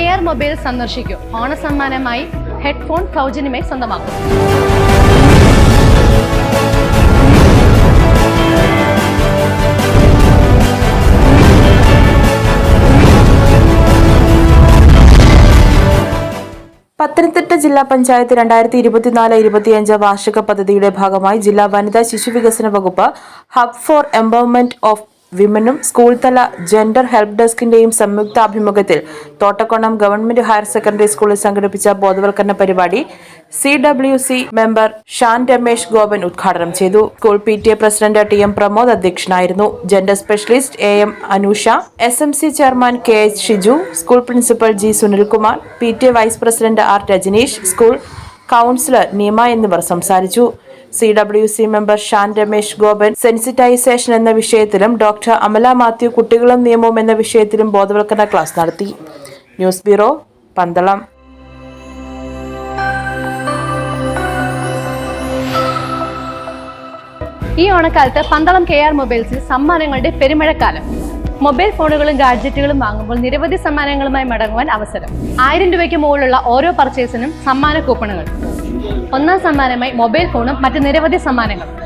K R mobile സന്ദർശിക്കൂ. ഓണസമ്മാനമായി headphone സൗജന്യമായി സ്വന്തമാക്കും. പത്തനംതിട്ട ജില്ലാ പഞ്ചായത്ത് രണ്ടായിരത്തി ഇരുപത്തിനാല് ഇരുപത്തിയഞ്ച് വാർഷിക പദ്ധതിയുടെ ഭാഗമായി ജില്ലാ വനിതാ ശിശു വികസന വകുപ്പ് ഹബ് ഫോർ എംപവർമെന്റ് ഓഫ് വിമനും സ്കൂൾ തല ജെൻഡർ ഹെൽപ്പ് ഡെസ്കിന്റെയും സംയുക്താഭിമുഖ്യത്തിൽ തോട്ടക്കോണം ഗവൺമെന്റ് ഹയർ സെക്കൻഡറി സ്കൂളിൽ സംഘടിപ്പിച്ച ബോധവൽക്കരണ പരിപാടി C W C member Shan Ramesh Gopan ഉദ്ഘാടനം ചെയ്തു. School P T A president T M Pramod അധ്യക്ഷനായിരുന്നു. Gender specialist A M Anusha S M C chairman K H Shiju school principal G Sunilkumar P T A vice president R Rajaneesh school counsellor Neema എന്നിവർ സംസാരിച്ചു. C W C member Shan Ramesh Gopan sensitization എന്ന വിഷയത്തിലും doctor Amala Mathew കുട്ടികളും നിയമവും എന്ന വിഷയത്തിലും ബോധവൽക്കരണ class നടത്തി. News bureau Pandalam. ഈ ഓണക്കാലത്ത് പന്തളം കെ ആർ മൊബൈൽസിൽ സമ്മാനങ്ങളുടെ പെരുമഴക്കാലം. മൊബൈൽ ഫോണുകളും ഗാഡ്ജറ്റുകളും വാങ്ങുമ്പോൾ നിരവധി സമ്മാനങ്ങളുമായി മടങ്ങുവാൻ അവസരം. ആയിരം രൂപയ്ക്ക് മുകളിലുള്ള ഓരോ പർച്ചേസിനും സമ്മാന കൂപ്പണുകൾ ഒന്നാം സമ്മാനമായി മൊബൈൽ ഫോണും മറ്റ് നിരവധി സമ്മാനങ്ങളും.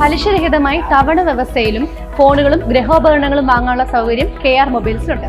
പലിശരഹിതമായി തവണ വ്യവസ്ഥയിലും ഫോണുകളും ഗൃഹോപകരണങ്ങളും വാങ്ങാനുള്ള സൗകര്യം കെ ആർ മൊബൈൽസിലുണ്ട്.